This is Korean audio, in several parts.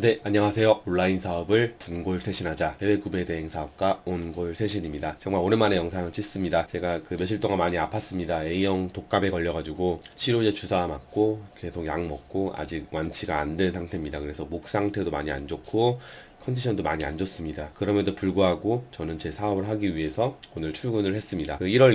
네, 안녕하세요. 온라인 사업을 분골 쇄신하자 해외 구매 대행 사업가 온골 쇄신입니다. 정말 오랜만에 영상을 찍습니다. 제가 그 며칠 동안 많이 아팠습니다. A형 독감에 걸려가지고 치료제 주사 맞고 계속 약 먹고 아직 완치가 안 된 상태입니다. 그래서 목 상태도 많이 안 좋고 컨디션도 많이 안 좋습니다. 그럼에도 불구하고 저는 제 사업을 하기 위해서 오늘 출근을 했습니다. 그 1월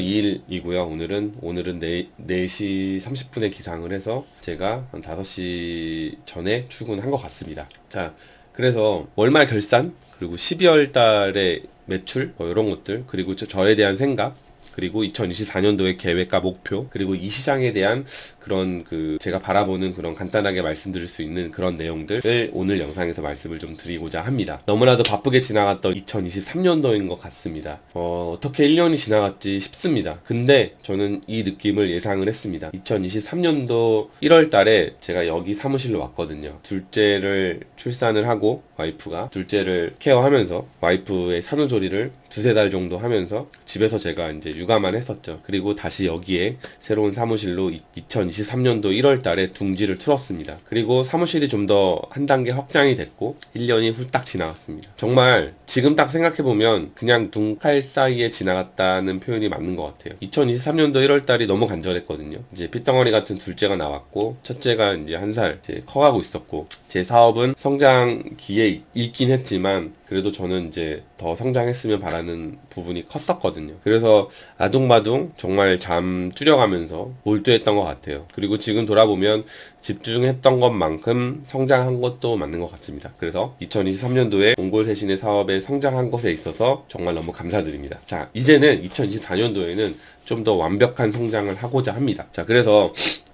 2일이고요. 오늘은 오늘은 4, 4시 30분에 기상을 해서 제가 한 5시 전에 출근한 것 같습니다. 자, 그래서 월말 결산 그리고 12월 달에 매출 뭐 이런 것들 그리고 저, 저에 대한 생각 그리고 2024년도의 계획과 목표 그리고 이 시장에 대한 그런 그 제가 바라보는 그런 간단하게 말씀드릴 수 있는 그런 내용들을 오늘 영상에서 말씀을 좀 드리고자 합니다. 너무나도 바쁘게 지나갔던 2023년도인 것 같습니다. 어, 어떻게 1년이 지나갔지 싶습니다. 근데 저는 이 느낌을 예상을 했습니다. 2023년도 1월 달에 제가 여기 사무실로 왔거든요. 둘째를 출산을 하고 와이프가 둘째를 케어하면서 와이프의 산후조리를 두세 달 정도 하면서 집에서 제가 이제 육아만 했었죠. 그리고 다시 여기에 새로운 사무실로 2023 년도 1월 달에 둥지를 틀었습니다. 그리고 사무실이 좀 더 한 단계 확장이 됐고 1년이 훌딱 지나갔습니다. 정말 지금 딱 생각해보면 그냥 둥칼 사이에 지나갔다는 표현이 맞는 것 같아요. 2023년도 1월 달이 너무 간절했거든요. 이제 핏덩어리 같은 둘째가 나왔고 첫째가 이제 한 살 이제 커가고 있었고 제 사업은 성장기에 있긴 했지만 그래도 저는 이제 더 성장했으면 바라는 부분이 컸었거든요. 그래서 아둥바둥 정말 잠 줄여가면서 몰두했던 것 같아요. 그리고 지금 돌아보면 집중했던 것만큼 성장한 것도 맞는 것 같습니다. 그래서 2023년도에 몽골 세신의 사업에 성장한 것에 있어서 정말 너무 감사드립니다. 자, 이제는 2024년도에는 좀 더 완벽한 성장을 하고자 합니다. 자, 그래서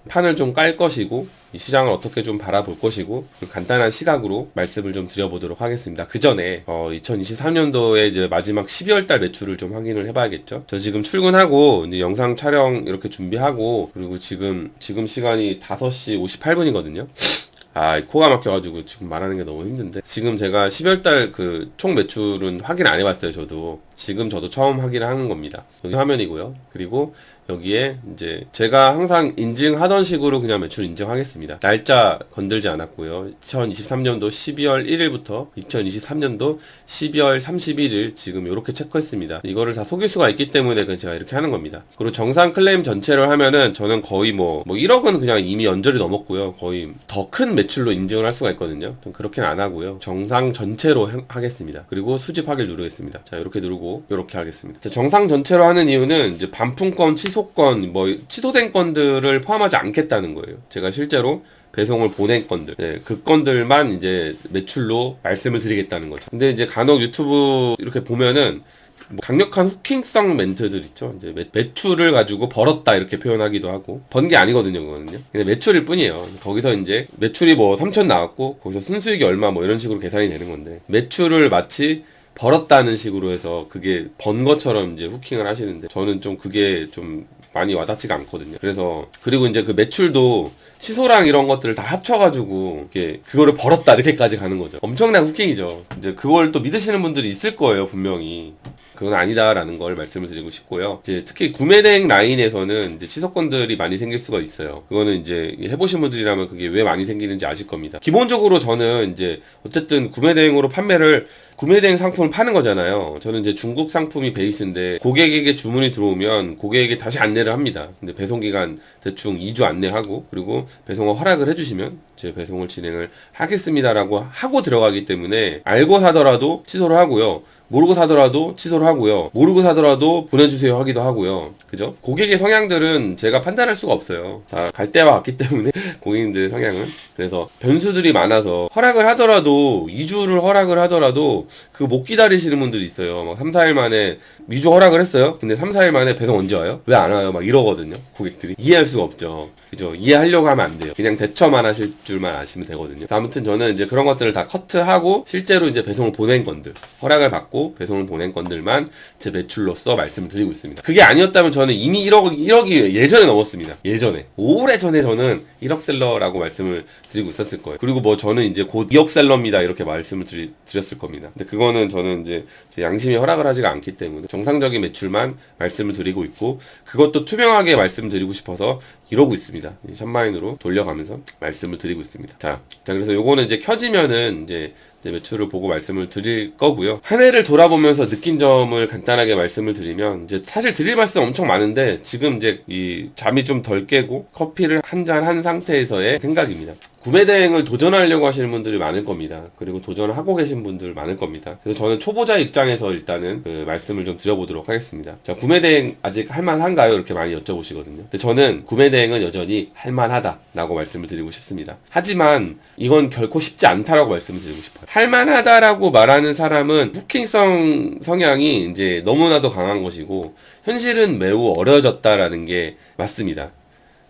판을 좀 깔 것이고 이 시장을 어떻게 좀 바라볼 것이고 간단한 시각으로 말씀을 좀 드려보도록 하겠습니다. 그 전에 어, 2023년도에 이제 마지막 12월 달 매출을 좀 확인을 해봐야겠죠. 저 지금 출근하고 이제 영상 촬영 이렇게 준비하고 그리고 지금 지금 시간이 5시 58분이거든요. 아, 코가 막혀가지고 지금 말하는 게 너무 힘든데. 지금 제가 12월달 그 총 매출은 확인 안 해봤어요, 저도. 지금 저도 처음 확인을 하는 겁니다. 여기 화면이고요. 그리고 여기에 이제 제가 항상 인증하던 식으로 그냥 매출 인증하겠습니다. 날짜 건들지 않았고요. 2023년도 12월 1일부터 2023년도 12월 31일 지금 이렇게 체크했습니다. 이거를 다 속일 수가 있기 때문에 제가 이렇게 하는 겁니다. 그리고 정상 클레임 전체를 하면은 저는 거의 뭐, 뭐 1억은 그냥 이미 연절이 넘었고요. 거의 더 큰 매출로 인증을 할 수가 있거든요. 좀 그렇게는 안 하고요. 정상 전체로 해- 하겠습니다. 그리고 수집하기를 누르겠습니다. 자, 이렇게 누르고 이렇게 하겠습니다. 자, 정상 전체로 하는 이유는 이제 반품권, 취소 권, 뭐 취소된 건들을 포함하지 않겠다는 거예요. 제가 실제로 배송을 보낸 건들, 네, 그 건들만 이제 매출로 말씀을 드리겠다는 거죠. 근데 이제 간혹 유튜브 이렇게 보면은 뭐 강력한 후킹성 멘트들 있죠. 이제 매, 매출을 가지고 벌었다 이렇게 표현하기도 하고 번 게 아니거든요, 그거는요. 그냥 매출일 뿐이에요. 거기서 이제 매출이 뭐 3천 나왔고 거기서 순수익이 얼마 뭐 이런 식으로 계산이 되는 건데 매출을 마치 벌었다는 식으로 해서 그게 번 것처럼 이제 후킹을 하시는데 저는 좀 그게 좀 많이 와닿지가 않거든요. 그래서 그리고 이제 그 매출도 취소랑 이런 것들을 다 합쳐가지고 이렇게 그거를 벌었다 이렇게까지 가는 거죠. 엄청난 후킹이죠. 이제 그걸 또 믿으시는 분들이 있을 거예요, 분명히. 그건 아니다라는 걸 말씀을 드리고 싶고요. 이제 특히 구매 대행 라인에서는 이제 취소권들이 많이 생길 수가 있어요. 그거는 이제 해보신 분들이라면 그게 왜 많이 생기는지 아실 겁니다. 기본적으로 저는 이제 어쨌든 구매 대행으로 판매를 구매 대행 상품을 파는 거잖아요. 저는 이제 중국 상품이 베이스인데 고객에게 주문이 들어오면 고객에게 다시 안내를 합니다. 근데 배송 기간 대충 2주 안내하고 그리고 배송을 허락을 해주시면 제 배송을 진행을 하겠습니다라고 하고 들어가기 때문에 알고 사더라도 취소를 하고요. 모르고 사더라도 취소를 하고요. 모르고 사더라도 보내주세요 하기도 하고요. 그죠? 고객의 성향들은 제가 판단할 수가 없어요. 다 갈 때와 같기 때문에 고객님들의 성향은. 그래서 변수들이 많아서 허락을 하더라도 2주를 허락을 하더라도 그 못 기다리시는 분들이 있어요. 막 3, 4일 만에 2주 허락을 했어요. 근데 3, 4일 만에 배송 언제 와요? 왜 안 와요? 막 이러거든요. 고객들이. 이해할 수가 없죠. 그죠? 이해하려고 하면 안 돼요. 그냥 대처만 하실 줄만 아시면 되거든요. 아무튼 저는 이제 그런 것들을 다 커트하고 실제로 이제 배송을 보낸 건들, 허락을 받고 배송을 보낸 건들만 제 매출로서 말씀을 드리고 있습니다. 그게 아니었다면 저는 이미 1억, 1억이 예전에 넘었습니다. 예전에. 오래 전에 저는 1억 셀러라고 말씀을 드리고 있었을 거예요. 그리고 뭐 저는 이제 곧 2억 셀러입니다. 이렇게 말씀을 드리, 드렸을 겁니다. 근데 그거는 저는 이제 제 양심이 허락을 하지가 않기 때문에 정상적인 매출만 말씀을 드리고 있고 그것도 투명하게 말씀드리고 싶어서 이러고 있습니다. 이 샵마인으로 돌려가면서 말씀을 드리고 있습니다. 자, 자 그래서 요거는 이제 켜지면은 이제 매출을 보고 말씀을 드릴 거고요. 한 해를 돌아보면서 느낀 점을 간단하게 말씀을 드리면 이제 사실 드릴 말씀 엄청 많은데 지금 이제 이 잠이 좀 덜 깨고 커피를 한 잔한 상태에서의 생각입니다. 구매 대행을 도전하려고 하시는 분들이 많을 겁니다. 그리고 도전을 하고 계신 분들 많을 겁니다. 그래서 저는 초보자 입장에서 일단은 그 말씀을 좀 드려보도록 하겠습니다. 자, 구매 대행 아직 할만한가요? 이렇게 많이 여쭤보시거든요. 근데 저는 구매 대행은 여전히 할만하다라고 말씀을 드리고 싶습니다. 하지만 이건 결코 쉽지 않다라고 말씀을 드리고 싶어요. 할만하다라고 말하는 사람은 후킹성 성향이 이제 너무나도 강한 것이고 현실은 매우 어려워졌다라는 게 맞습니다.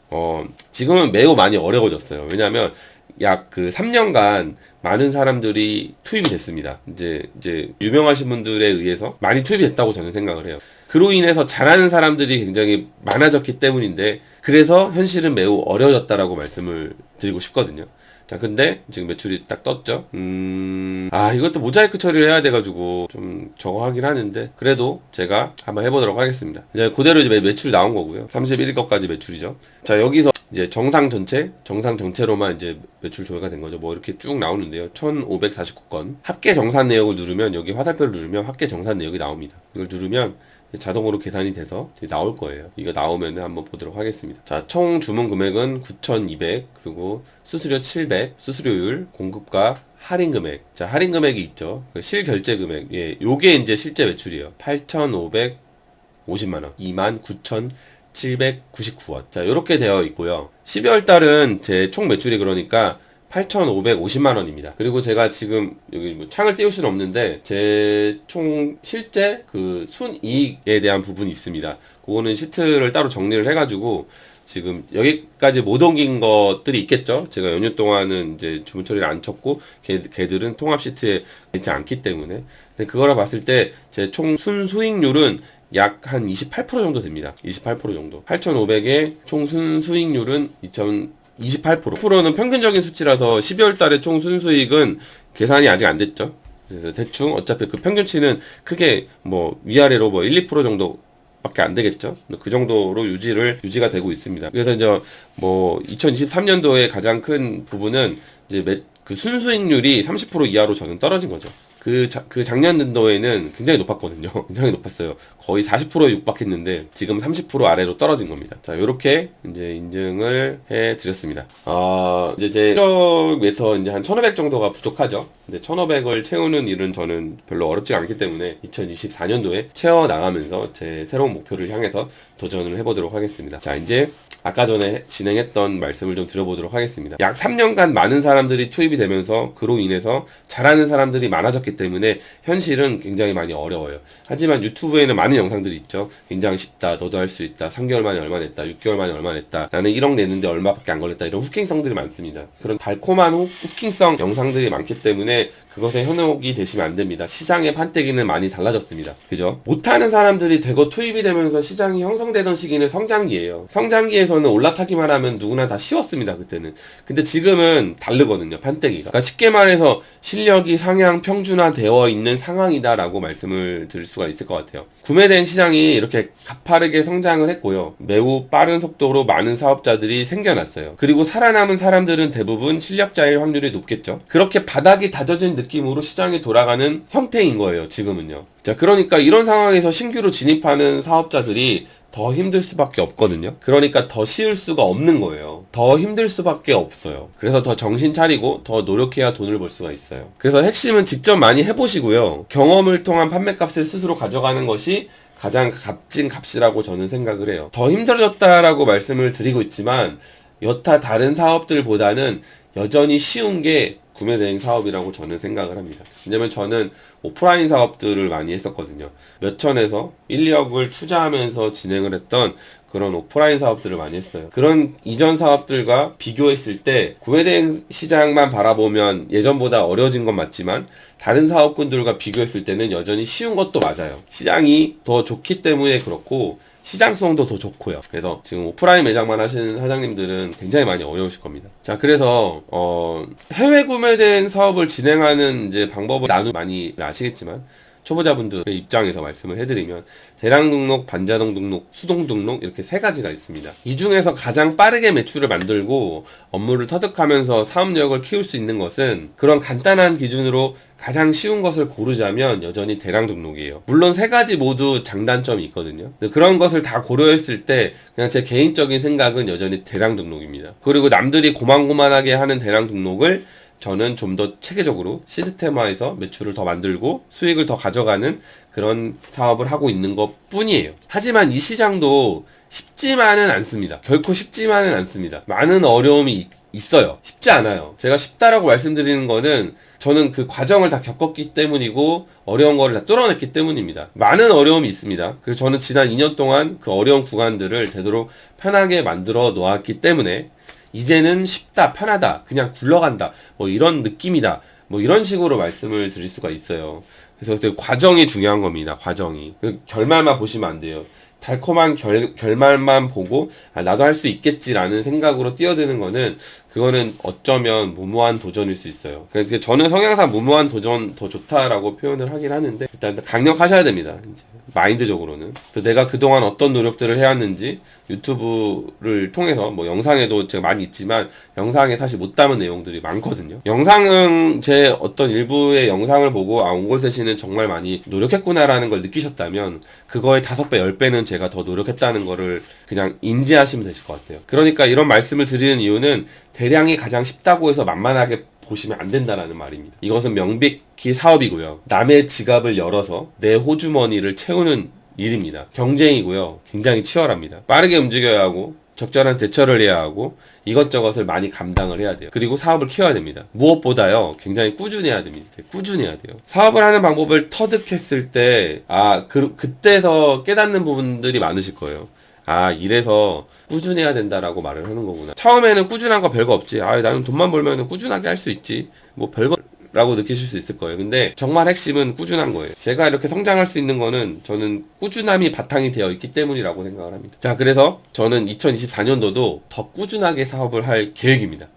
어, 지금은 매우 많이 어려워졌어요. 왜냐하면 약 그 3년간 많은 사람들이 투입이 됐습니다. 이제 이제 유명하신 분들에 의해서 많이 투입이 됐다고 저는 생각을 해요. 그로 인해서 잘하는 사람들이 굉장히 많아졌기 때문인데 그래서 현실은 매우 어려워졌다라고 말씀을 드리고 싶거든요. 자, 근데 지금 매출이 딱 떴죠. 음, 아, 이것도 모자이크 처리를 해야 돼가지고 좀 저거 하긴 하는데 그래도 제가 한번 해보도록 하겠습니다. 이제 그대로 이제 매- 매출이 나온 거고요. 31일 것까지 매출이죠. 자, 여기서 이제 정상 전체, 정상 전체로만 이제 매출 조회가 된 거죠. 뭐 이렇게 쭉 나오는데요. 1549건. 합계 정산 내역을 누르면 여기 화살표를 누르면 합계 정산 내역이 나옵니다. 이걸 누르면 자동으로 계산이 돼서 나올 거예요. 이거 나오면 한번 보도록 하겠습니다. 자, 총 주문 금액은 9,200 그리고 수수료 700, 수수료율, 공급가, 할인 금액. 자, 할인 금액이 있죠. 그 실결제 금액. 예, 요게 이제 실제 매출이에요. 8,550만 원. 29,799원. 자, 요렇게 되어 있고요. 12월 달은 제 총 매출이 그러니까 8,550만 원입니다. 그리고 제가 지금 여기 뭐 창을 띄울 수는 없는데 제 총 실제 그 순이익에 대한 부분이 있습니다. 그거는 시트를 따로 정리를 해가지고 지금 여기까지 못 옮긴 것들이 있겠죠. 제가 연휴 동안은 이제 주문 처리를 안 쳤고 걔, 걔들은 통합 시트에 있지 않기 때문에 근데 그거를 봤을 때 제 총 순 수익률은 약 한 28% 정도 됩니다. 28% 정도. 8,500의 총 순 수익률은 2,000 28%. 10%는 평균적인 수치라서 12월 달에 총 순수익은 계산이 아직 안 됐죠. 그래서 대충 어차피 그 평균치는 크게 뭐 위아래로 뭐 1, 2% 정도 밖에 안 되겠죠. 그 정도로 유지를 유지가 되고 있습니다. 그래서 이제 뭐 2023년도에 가장 큰 부분은 이제 매, 그 순수익률이 30% 이하로 저는 떨어진 거죠. 그, 자, 그 작년 년도에는 굉장히 높았거든요. 굉장히 높았어요. 거의 40%에 육박했는데 지금 30% 아래로 떨어진 겁니다. 자, 요렇게 이제 인증을 해 드렸습니다. 아, 이제 제 1억에서 이제 한 1,500 정도가 부족하죠. 근데 1,500을 채우는 일은 저는 별로 어렵지 않기 때문에 2024년도에 채워 나가면서 제 새로운 목표를 향해서 도전을 해 보도록 하겠습니다. 자, 이제 아까 전에 진행했던 말씀을 좀 드려보도록 하겠습니다. 약 3년간 많은 사람들이 투입이 되면서 그로 인해서 잘하는 사람들이 많아졌기 때문에 현실은 굉장히 많이 어려워요. 하지만 유튜브에는 많은 영상들이 있죠. 굉장히 쉽다. 너도 할 수 있다. 3개월 만에 얼마 냈다. 6개월 만에 얼마 냈다. 나는 1억 냈는데 얼마밖에 안 걸렸다. 이런 후킹성들이 많습니다. 그런 달콤한 후, 후킹성 영상들이 많기 때문에 그것에 현혹이 되시면 안 됩니다. 시장의 판때기는 많이 달라졌습니다. 그죠? 못하는 사람들이 대거 투입이 되면서 시장이 형성되던 시기는 성장기예요. 성장기에서는 올라타기만 하면 누구나 다 쉬웠습니다. 그때는. 근데 지금은 다르거든요. 판때기가. 그러니까 쉽게 말해서 실력이 상향 평준화 되어 있는 상황이다라고 말씀을 드릴 수가 있을 것 같아요. 구매된 시장이 이렇게 가파르게 성장을 했고요. 매우 빠른 속도로 많은 사업자들이 생겨났어요. 그리고 살아남은 사람들은 대부분 실력자일 확률이 높겠죠. 그렇게 바닥이 다져진 느낌으로 시장이 돌아가는 형태인 거예요, 지금은요. 자, 그러니까 이런 상황에서 신규로 진입하는 사업자들이 더 힘들 수밖에 없거든요. 그러니까 더 쉬울 수가 없는 거예요. 더 힘들 수밖에 없어요. 그래서 더 정신 차리고 더 노력해야 돈을 벌 수가 있어요. 그래서 핵심은 직접 많이 해보시고요. 경험을 통한 판매값을 스스로 가져가는 것이 가장 값진 값이라고 저는 생각을 해요. 더 힘들어졌다라고 말씀을 드리고 있지만 여타 다른 사업들보다는 여전히 쉬운 게 구매 대행 사업이라고 저는 생각을 합니다. 왜냐면 저는 오프라인 사업들을 많이 했었거든요. 몇천에서 1, 2억을 투자하면서 진행을 했던 그런 오프라인 사업들을 많이 했어요. 그런 이전 사업들과 비교했을 때 구매 대행 시장만 바라보면 예전보다 어려워진 건 맞지만 다른 사업군들과 비교했을 때는 여전히 쉬운 것도 맞아요. 시장이 더 좋기 때문에 그렇고 시장성도 더 좋고요. 그래서 지금 오프라인 매장만 하시는 사장님들은 굉장히 많이 어려우실 겁니다. 자, 그래서 어 해외 구매 대행 사업을 진행하는 이제 방법을 나누 많이 아시겠지만 초보자분들의 입장에서 말씀을 해드리면 대량 등록, 반자동 등록, 수동 등록 이렇게 세 가지가 있습니다. 이 중에서 가장 빠르게 매출을 만들고 업무를 터득하면서 사업력을 키울 수 있는 것은 그런 간단한 기준으로 가장 쉬운 것을 고르자면 여전히 대량 등록이에요. 물론 세 가지 모두 장단점이 있거든요. 그런 것을 다 고려했을 때 그냥 제 개인적인 생각은 여전히 대량 등록입니다. 그리고 남들이 고만고만하게 하는 대량 등록을 저는 좀 더 체계적으로 시스템화해서 매출을 더 만들고 수익을 더 가져가는 그런 사업을 하고 있는 것 뿐이에요. 하지만 이 시장도 쉽지만은 않습니다. 결코 쉽지만은 않습니다. 많은 어려움이 있- 있어요. 쉽지 않아요. 제가 쉽다라고 말씀드리는 거는 저는 그 과정을 다 겪었기 때문이고 어려운 거를 다 뚫어냈기 때문입니다. 많은 어려움이 있습니다. 그래서 저는 지난 2년 동안 그 어려운 구간들을 되도록 편하게 만들어 놓았기 때문에 이제는 쉽다, 편하다, 그냥 굴러간다, 뭐 이런 느낌이다, 뭐 이런 식으로 말씀을 드릴 수가 있어요. 그래서 그 과정이 중요한 겁니다. 과정이 그 결말만 보시면 안 돼요. 달콤한 결, 결말만 보고 아, 나도 할 수 있겠지라는 생각으로 뛰어드는 거는 그거는 어쩌면 무모한 도전일 수 있어요. 그러니까 저는 성향상 무모한 도전 더 좋다라고 표현을 하긴 하는데 일단 강력하셔야 됩니다. 이제 마인드적으로는 또 내가 그동안 어떤 노력들을 해왔는지 유튜브를 통해서 뭐 영상에도 제가 많이 있지만 영상에 사실 못 담은 내용들이 많거든요. 영상은 제 어떤 일부의 영상을 보고 아 옹골세 씨는 정말 많이 노력했구나라는 걸 느끼셨다면 그거의 다섯 배, 열 배는 제가 더 노력했다는 거를 그냥 인지하시면 되실 것 같아요. 그러니까 이런 말씀을 드리는 이유는 대량이 가장 쉽다고 해서 만만하게 보시면 안 된다라는 말입니다. 이것은 명백히 사업이고요. 남의 지갑을 열어서 내 호주머니를 채우는 일입니다. 경쟁이고요. 굉장히 치열합니다. 빠르게 움직여야 하고 적절한 대처를 해야 하고 이것저것을 많이 감당을 해야 돼요. 그리고 사업을 키워야 됩니다. 무엇보다요, 굉장히 꾸준해야 됩니다. 꾸준해야 돼요. 사업을 하는 방법을 터득했을 때, 아, 그, 그때서 깨닫는 부분들이 많으실 거예요. 아, 이래서 꾸준해야 된다라고 말을 하는 거구나. 처음에는 꾸준한 거 별거 없지. 아, 나는 돈만 벌면 꾸준하게 할 수 있지. 뭐 별거 라고 느끼실 수 있을 거예요. 근데 정말 핵심은 꾸준한 거예요. 제가 이렇게 성장할 수 있는 거는 저는 꾸준함이 바탕이 되어 있기 때문이라고 생각을 합니다. 자, 그래서 저는 2024년도도 더 꾸준하게 사업을 할 계획입니다.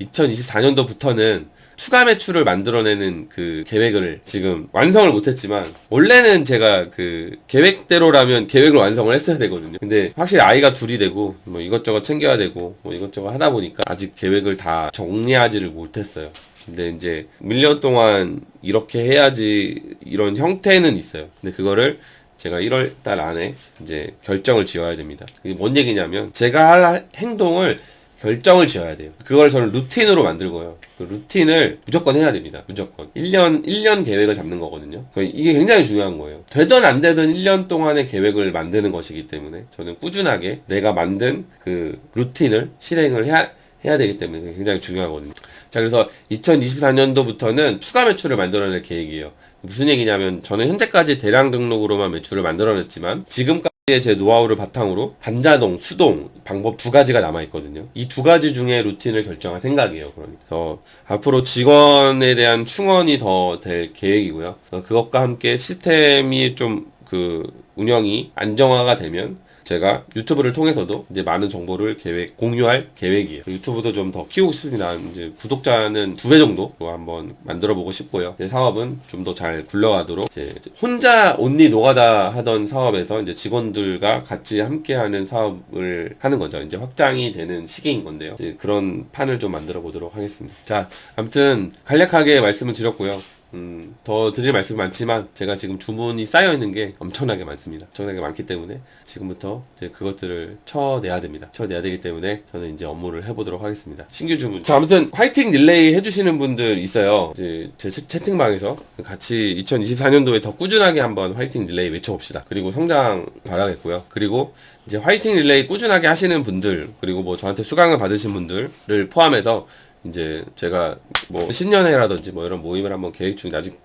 2024년도부터는 추가 매출을 만들어내는 그 계획을 지금 완성을 못했지만 원래는 제가 그 계획대로라면 계획을 완성을 했어야 되거든요. 근데 확실히 아이가 둘이 되고 뭐 이것저것 챙겨야 되고 뭐 이것저것 하다 보니까 아직 계획을 다 정리하지를 못했어요. 근데 이제 1년 동안 이렇게 해야지 이런 형태는 있어요. 근데 그거를 제가 1월 달 안에 이제 결정을 지어야 됩니다. 이게 뭔 얘기냐면 제가 할 행동을 결정을 지어야 돼요. 그걸 저는 루틴으로 만들고요. 그 루틴을 무조건 해야 됩니다. 무조건. 1년, 1년 계획을 잡는 거거든요. 그 이게 굉장히 중요한 거예요. 되든 안 되든 1년 동안의 계획을 만드는 것이기 때문에 저는 꾸준하게 내가 만든 그 루틴을 실행을 해야, 해야 되기 때문에 굉장히 중요하거든요. 자, 그래서 2024년도부터는 추가 매출을 만들어낼 계획이에요. 무슨 얘기냐면 저는 현재까지 대량 등록으로만 매출을 만들어냈지만 지금까지의 제 노하우를 바탕으로 반자동, 수동 방법 두 가지가 남아 있거든요. 이 두 가지 중에 루틴을 결정할 생각이에요. 그러니까 앞으로 직원에 대한 충원이 더 될 계획이고요. 어, 그것과 함께 시스템이 좀 그 운영이 안정화가 되면 제가 유튜브를 통해서도 이제 많은 정보를 계획 공유할 계획이에요. 유튜브도 좀 더 키우고 싶습니다. 이제 구독자는 두 배 정도 한번 만들어 보고 싶고요. 제 사업은 좀 더 잘 굴러가도록 이제 혼자 온리 노가다 하던 사업에서 이제 직원들과 같이 함께하는 사업을 하는 거죠. 이제 확장이 되는 시기인 건데요. 그런 판을 좀 만들어 보도록 하겠습니다. 자, 아무튼 간략하게 말씀을 드렸고요. 음, 더 드릴 말씀이 많지만 제가 지금 주문이 쌓여 있는 게 엄청나게 많습니다. 엄청나게 많기 때문에 지금부터 이제 그것들을 쳐내야 됩니다. 쳐내야 되기 때문에 저는 이제 업무를 해보도록 하겠습니다. 신규 주문. 자, 아무튼 화이팅 릴레이 해주시는 분들 있어요. 이제 제 채- 채팅방에서 같이 2024년도에 더 꾸준하게 한번 화이팅 릴레이 외쳐봅시다. 그리고 성장 바라겠고요. 그리고 이제 화이팅 릴레이 꾸준하게 하시는 분들 그리고 뭐 저한테 수강을 받으신 분들을 포함해서 이제 제가 뭐 신년회라든지 뭐 이런 모임을 한번 계획 중인데 아직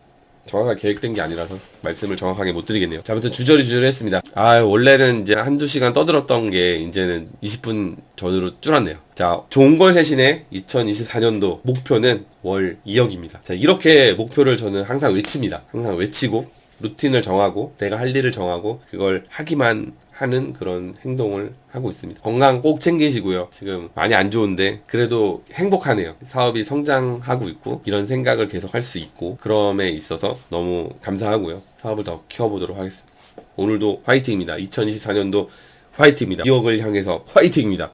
정확하게 계획된 게 아니라서 말씀을 정확하게 못 드리겠네요. 자, 아무튼 주저리 주저리 했습니다. 아, 원래는 이제 한두 시간 떠들었던 게 이제는 20분 전으로 줄었네요. 자, 좋은 걸 대신에 2024년도 목표는 월 2억입니다. 자, 이렇게 목표를 저는 항상 외칩니다. 항상 외치고 루틴을 정하고 내가 할 일을 정하고 그걸 하기만 하는 그런 행동을 하고 있습니다. 건강 꼭 챙기시고요. 지금 많이 안 좋은데 그래도 행복하네요. 사업이 성장하고 있고 이런 생각을 계속 할 수 있고 그럼에 있어서 너무 감사하고요. 사업을 더 키워보도록 하겠습니다. 오늘도 화이팅입니다. 2024년도 화이팅입니다. 2억을 향해서 화이팅입니다.